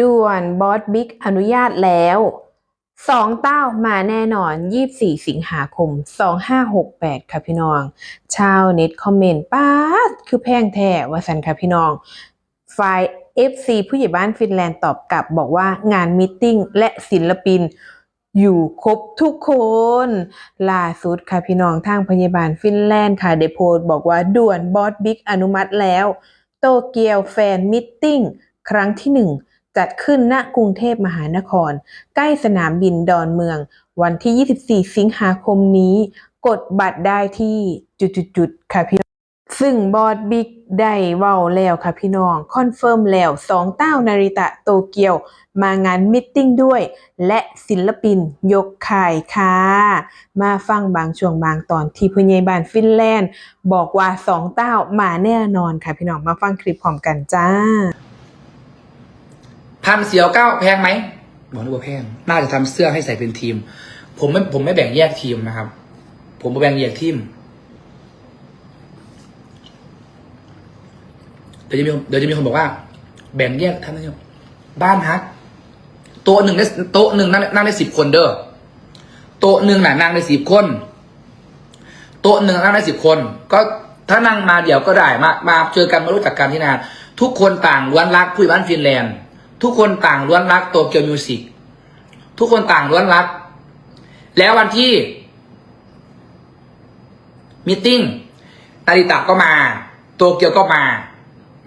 ด่วนบอสบิ๊กอนุญาตแล้วสองเต้ามาแน่นอน 24 สิงหาคม 2568 ค่ะพี่น้อง ชาวเน็ตคอมเมนต์ป้าคือแพงแท้ว่าสันค่ะพี่น้อง ฝ่าย FC ผู้ใหญ่บ้านฟินแลนด์ตอบกลับบอกว่างานมิทติ้งและศิลปินอยู่ครบทุกคน ล่าสุดค่ะพี่น้องทางพยาบาลฟินแลนด์ค่ะได้โพสบอกว่าด่วนบอสบิ๊กอนุมัติแล้ว โตเกียวแฟนมิทติ้งครั้งที่หนึ่ง จัดขึ้นณกรุงเทพมหานคร ใกล้สนามบินดอนเมือง วันที่ 24 สิงหาคมนี้ กดบัตรได้ที่จุดๆค่ะพี่น้องซึ่งบอสบิ๊กได้เว้าแล้วค่ะพี่น้อง คอนเฟิร์มแล้วสองเต้านาริตะโตเกียว มางานมิทติ้งด้วย และศิลปินยกข่ายค่ะ มาฟังบางช่วงบางตอนที่ผู้ใหญ่บ้านฟินแลนด์ บอกว่าสองเต้ามาแน่นอนค่ะพี่น้องมาฟังคลิปพร้อมกันจ้า พันเสียวเก้าแพงไหมบอกเลยว่าแพง น่าจะทำเสื้อให้ใส่เป็นทีม ผมไม่ผมไม่แบ่งแยกทีมนะครับ ผมไม่แบ่งแยกทีมเดี๋ยวจะมีเดี๋ยวจะมีคนบอกว่า แบ่งแยกท่านนายกบ้านฮักโต๊ะหนึ่งได้โต๊ะหนึ่งนั่งนั่งได้สิบคนเด้อโต๊ะหนึ่งน่ะนั่งได้สิบคนโต๊ะหนึ่งนั่งได้สิบคน ก็ถ้านั่งมาเดี๋ยวก็ได้มามาเจอกันมารู้จักกันที่นานทุกคนต่างล้วนรักผู้บ้านฟินแลนด์ ทุกคนต่างล้วนรักโตเกียวมิวสิกทุกคนต่างล้วนรัก แล้ววันที่มีตติ้งนาริตะก็มา โตเกียวก็มา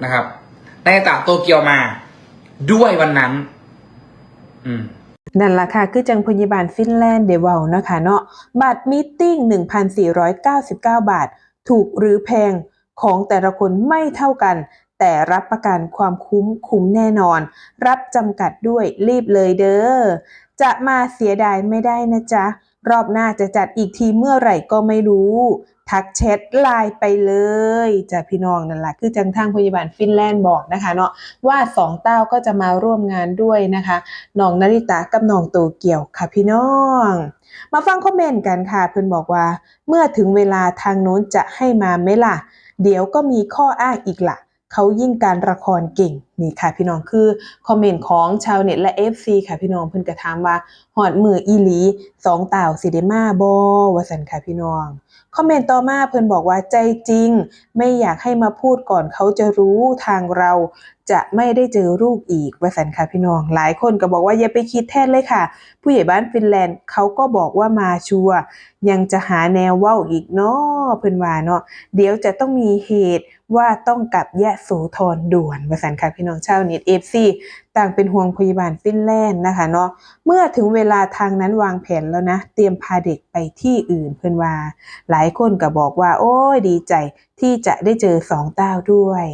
นะครับนาริตะโตเกียวมา ด้วยวันนั้น อืมนั่นล่ะค่ะ คือจังพยาบาลฟินแลนด์เดเวลนะคะเนาะบัตรมีตติ้ง1,499 บาท ถูกหรือแพงของแต่ละคนไม่เท่ากัน แต่รับประกันความคุ้มคุ้มแน่นอน รับจำกัดด้วยรีบเลยเด้อ จะมาเสียดายไม่ได้นะจ๊ะ รอบหน้าจะจัดอีกทีเมื่อไหร่ก็ไม่รู้ ทักแชทไลน์ไปเลยจ้ะพี่น้องนั่นแหละคือจังทางพยาบาลฟินแลนด์บอกนะคะเนาะว่าสองเต้าก็จะมาร่วมงานด้วยนะคะน้องนาริตะกับน้องโตเกียวค่ะพี่น้องมาฟังคอมเมนต์กันค่ะ เพื่อนบอกว่า เมื่อถึงเวลาทางโน้นจะให้มาไหมล่ะ เดี๋ยวก็มีข้ออ้างอีกล่ะ เขายิ่งการละครเก่ง นี่ค่ะพี่น้องคือคอมเมนต์ของชาวเน็ตและ FC ค่ะพี่น้องเพิ่นกระถามว่าหอดมืออีหลีสองเต่าสิเดมาบอว่าสันค่ะพี่น้องคอมเมนต์ต่อมาเพิ่นบอกว่าใจจริง ไม่อยากให้มาพูดก่อนเขาจะรู้ทางเราจะไม่ได้เจอลูกอีกว่าสันค่ะพี่น้อง หลายคนก็บอกว่าอย่าไปคิดแทนเลยค่ะ ผู้ใหญ่บ้านฟินแลนด์เขาก็บอกว่ามาชัวยังจะหาแนวเว้าอีกเนาะเพิ่นว่าเนาะเดี๋ยวจะต้องมีเหตุว่าต้องกลับแยะโสธรด่วนว่าสันค่ะพี่น้องของชาวเน็ต FC ต่างเป็นห่วงพยาบาลฟินแลนด์นะคะเนาะเมื่อถึงเวลาทางนั้นวางแผนแล้วนะ เตรียมพาเด็กไปที่อื่นเพิ่นว่า หลายคนก็บอกว่า โอ้ยดีใจที่จะได้เจอสองเต้าด้วย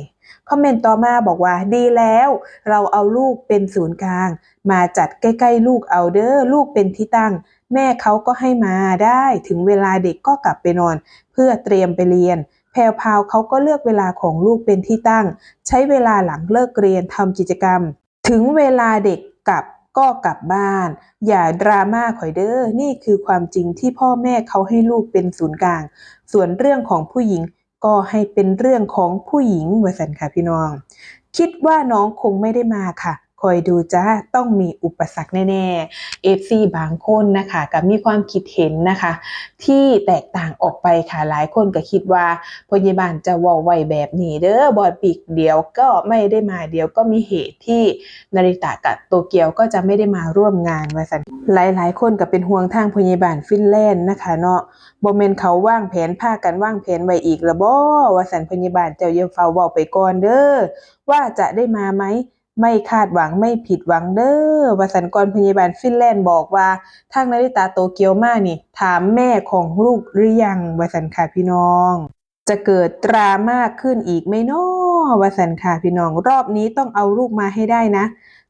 คอมเมนต์ต่อมาบอกว่าดีแล้ว เราเอาลูกเป็นศูนย์กลาง มาจัดใกล้ๆ ลูกเอาเด้อลูกเป็นที่ตั้ง แม่เขาก็ให้มาได้ ถึงเวลาเด็กก็กลับไปนอน เพื่อเตรียมไปเรียน แพรวพาวเขาก็เลือกเวลาของลูกเป็นที่ตั้ง ใช้เวลาหลังเลิกเรียนทำกิจกรรม ถึงเวลาเด็กกลับก็กลับบ้าน อย่าดราม่าข่อยเด้อนี่คือความจริงที่พ่อแม่เขาให้ลูกเป็นศูนย์กลาง ส่วนเรื่องของผู้หญิงก็ให้เป็นเรื่องของผู้หญิงวสันค่ะพี่น้อง คิดว่าน้องคงไม่ได้มาค่ะ คอยดูจ้าต้องมีอุปสรรคแน่ๆ FC บางคนนะคะก็มีความคิดเห็นนะคะ ที่แตกต่างออกไปค่ะหลายคนก็คิดว่าพยาบาลจะว่าไวแบบนี้เด้อบอดปีกเดียวก็ไม่ได้มาเดียวก็มีเหตุที่นาริตะกับโตเกียวก็จะไม่ได้มาร่วมงานว่าสันหลายๆ คนก็เป็นห่วงทางพยาบาลฟินแลนด์นะคะเนาะบ่แม่นเขาว่างแผนพากันว่างแผนไว้อีกละบ่ว่าสันพยาบาลเจ้าอย่าเฝ้าเว้าไปก่อนเด้อว่าจะได้มาไหม ไม่คาดหวังไม่ผิดหวังเด้อวาสันกรพยาบาลฟินแลนด์บอกว่าทางนาริตาโตเกียวมานี่ ถามแม่ของลูกหรือยังวาสันค่ะพี่น้อง จะเกิดดราม่าขึ้นอีกไหมน้อวาสันค่ะพี่น้อง รอบนี้ต้องเอาลูกมาให้ได้นะ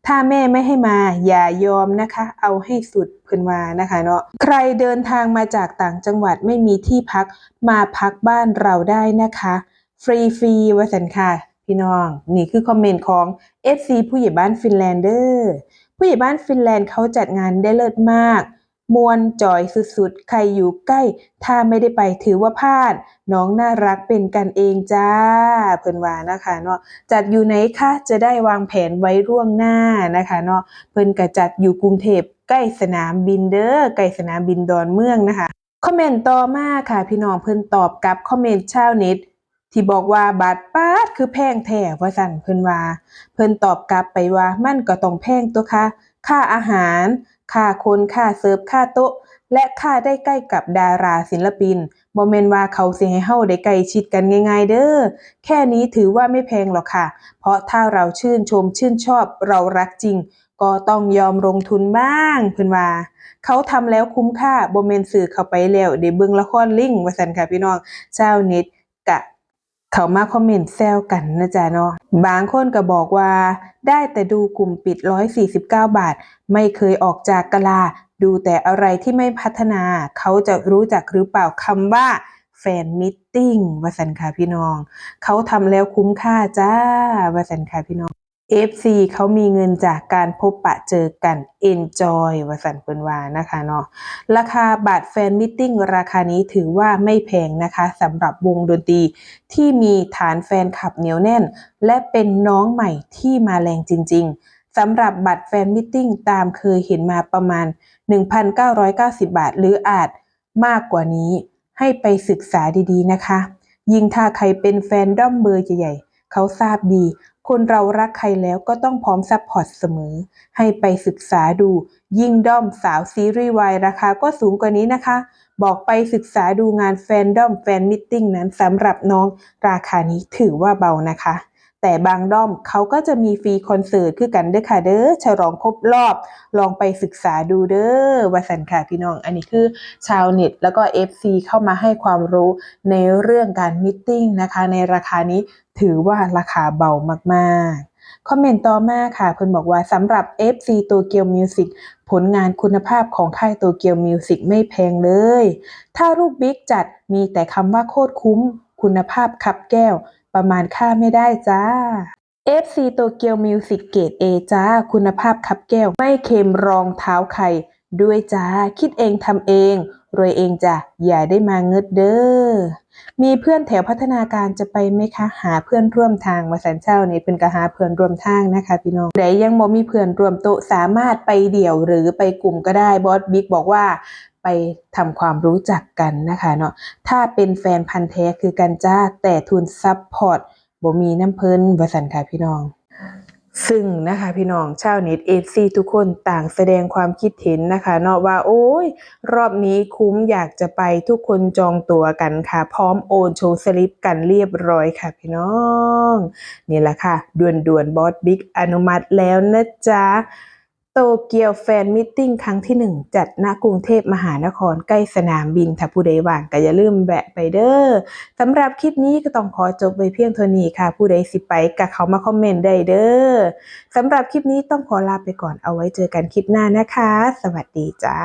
ถ้าแม่ไม่ให้มาอย่ายอมนะคะ เอาให้สุดเพิ่นว่านะคะเนาะใครเดินทางมาจากต่างจังหวัดไม่มีที่พักมาพักบ้านเราได้นะคะ ฟรีฟรีวาสันค่ะ พี่น้อง นี่คือคอมเมนต์ของ FC ผู้ใหญ่บ้านฟินแลนเดอร์ผู้ใหญ่บ้านฟินแลนด์เขาจัดงานได้เลิศมาก มวนจอยสุดๆ ใครอยู่ใกล้ ถ้าไม่ได้ไปถือว่าพลาด น้องน่ารักเป็นกันเองจ้า เพิ่นว่านะคะเนาะจัดอยู่ไหนคะจะได้วางแผนไว้ล่วงหน้านะคะเนาะเพิ่นก็จัดอยู่กรุงเทพใกล้สนามบินเด้อใกล้สนามบินดอนเมืองนะคะคอมเมนต์ต่อมาค่ะพี่น้องเพิ่นตอบกลับคอมเมนต์ชาวเน็ต ที่บอกว่าบัตรป๊าดคือแพงแท้ว่าซั่นเพิ่นว่า เพิ่นตอบกลับไปว่ามันก็ต้องแพงตัวค่ะค่าอาหาร ค่าคนค่าเสิร์ฟค่าโต๊ะ และค่าได้ใกล้กับดาราศิลปินบ่แม่นว่าเขาสิให้เฮาได้ใกล้ชิดกันง่ายๆ เด้อแค่นี้ถือว่าไม่แพงหรอกค่ะ เพราะถ้าเราชื่นชมชื่นชอบเรารักจริง ก็ต้องยอมลงทุนบ้างเพิ่นว่าเขาทำแล้วคุ้มค่าบ่แม่นซื้อเข้าไปแล้วได้เบิ่งละครลิงว่าซั่นค่ะพี่น้องชาวเน็ต เขามาคอมเมนต์แซวกันนะจ๊ะเนาะบางคนก็บอกว่า ได้แต่ดูกลุ่มปิด 149 บาท ไม่เคยออกจากกะลา ดูแต่อะไรที่ไม่พัฒนา เขาจะรู้จักหรือเปล่าคำว่าแฟนมิตติ้งวาสันค่ะพี่น้อง เขาทำแล้วคุ้มค่าจ้าวาสันค่ะพี่น้อง FC เขามีเงินจากการพบปะเจอกัน Enjoy วสันเปินวานะคะเนาะราคาบัตรแฟนมิทติ้งราคานี้ถือว่าไม่แพงนะคะสำหรับวงดนตรีที่มีฐานแฟนคลับเหนียวแน่น และเป็นน้องใหม่ที่มาแรงจริง ๆสำหรับบัตรแฟนมิทติ้งตามเคยเห็นมาประมาณ 1,990 บาท หรืออาจมากกว่านี้ให้ไปศึกษาดีๆนะคะ ยิ่งถ้าใครเป็นแฟนด้อมเบอร์ใหญ่ๆ เขาทราบดี คนเรารักใครแล้วก็ต้องพร้อมซัพพอร์ตเสมอ ให้ไปศึกษาดู ยิ่งด้อมสาวซีรีส์วายราคาก็สูงกว่านี้นะคะ บอกไปศึกษาดูงานแฟนด้อมแฟนมิทติ้งนั้นสำหรับน้องราคานี้ถือว่าเบานะคะ แต่บางด้อมเขาก็จะมีฟรีคอนเสิร์ตคือกันเด้อค่ะเด้อฉลองครบรอบ ลองไปศึกษาดูเด้อว่าสันค่ะพี่น้อง อันนี้คือชาวเน็ตแล้วก็ FC เข้ามาให้ความรู้ในเรื่องการมิทติ้งนะคะ ในราคานี้ถือว่าราคาเบามากๆคอมเมนต์ต่อมาค่ะเพิ่นบอกว่าสำหรับ FC โตเกียวมิวสิกผลงานคุณภาพของค่ายโตเกียวมิวสิกไม่แพงเลย ถ้ารูปบิ๊กจัดมีแต่คำว่าโคตรคุ้ม คุณภาพคับแก้ว ประมาณค่าไม่ได้จ้า FC โตเกียวมิวสิกเกรด A จ้า คุณภาพคับแก้ว ไม่เค็มรองเท้าใครด้วยจ้า คิดเองทำเอง รวยเองจ้ะ อย่าได้มาเงิดเด้อ มีเพื่อนแถวพัฒนาการจะไปไหมคะ หาเพื่อนร่วมทางมาสันเช่านี่เป็นกะหาเพื่อนร่วมทางนะคะพี่น้องแต่ยังบ่มีเพื่อนร่วมโต๊ะสามารถไปเดี่ยวหรือไปกลุ่มก็ได้บอสบิ๊กบอกว่า ไปทำความรู้จักกันนะคะเนาะถ้าเป็นแฟนพันธ์แท้คือกันจ้าแต่ทุนซับพอร์ตบ่มีน้ำเพิ่นว่สันค่ะพี่น้อง ซึ่งนะคะพี่น้องชาวเน็ตเอซีทุกคนต่างแสดงความคิดเห็นนะคะเนาะว่าโอ้ย รอบนี้คุ้มอยากจะไปทุกคนจองตั๋วกันค่ะ พร้อมโอนโชว์สลิปกันเรียบร้อยค่ะพี่น้อง นี่แหละค่ะ ด่วนด่วนๆบอสบิ๊กอนุมัติแล้วนะจ๊ะ โตเกียวแฟนมิทติ้งครั้งที่หนึ่งจัดณกรุงเทพมหานครใกล้สนามบินถ้าผู้ใดว่างก็อย่าลืมแวะไปเด้อสำหรับคลิปนี้ก็ต้องขอจบไว้เพียงเท่านี้ค่ะ ผู้ใดสิไปก็เขามาคอมเมนต์ได้เด้อสำหรับคลิปนี้ต้องขอลาไปก่อนเอาไว้เจอกันคลิปหน้านะคะ สวัสดีจ้า